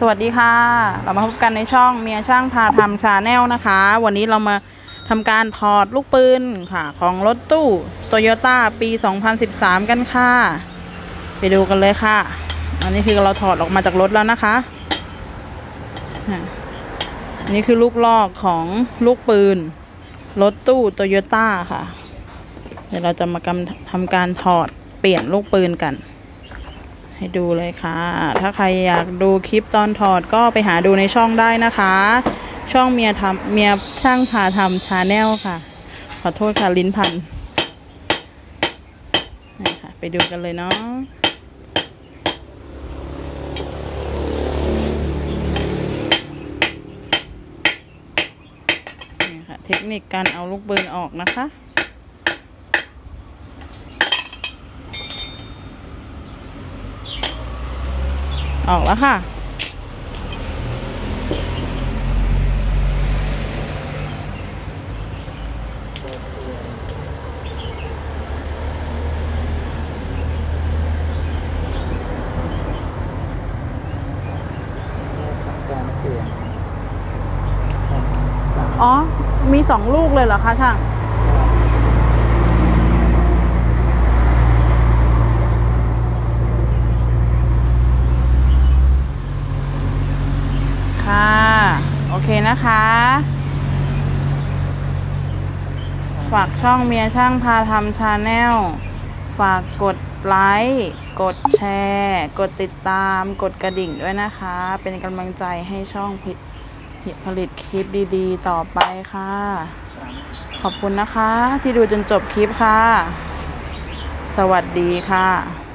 สวัสดีค่ะ เรามาพบกันในช่องเมียช่างพาทำชาแนลนะคะ วันนี้เรามาทำการถอดลูกปืนค่ะ ของรถตู้โตโยต้าปี 2013 กันค่ะ ไปดูกันเลยค่ะ อันนี้คือเราถอดออกมาจากรถแล้วนะคะนนี่คือลูกลอกของลูกปืน รถตู้โตโยต้าค่ะ เดี๋ยวเราจะมากำทำการถอดเปลี่ยนลูกปืนกัน ให้ดูเลยค่ะ ถ้าใครอยากดูคลิปตอนถอดก็ไปหาดูในช่องได้นะคะ ช่องเมียทำเมียช่างพาทำชาแนลค่ะ ขอโทษค่ะลิ้นพันนี่ค่ะ ไปดูกันเลยเนาะนี่ค่ะเทคนิคการเอาลูกปืนออกนะคะ ออกแล้วค่ะการเปลี่ยนสามอ๋อ มีสองลูกเลยเหรอคะช่าง ค่ะ โอเคนะคะ ฝากช่องเมียช่างพาทำชาแนล ฝากกดไลค์ กดแชร์ กดติดตาม กดกระดิ่งด้วยนะคะ เป็นกำลังใจให้ช่องผลิตผลิตคลิปดีๆ ต่อไปค่ะ ขอบคุณนะคะที่ดูจนจบคลิปค่ะ สวัสดีค่ะ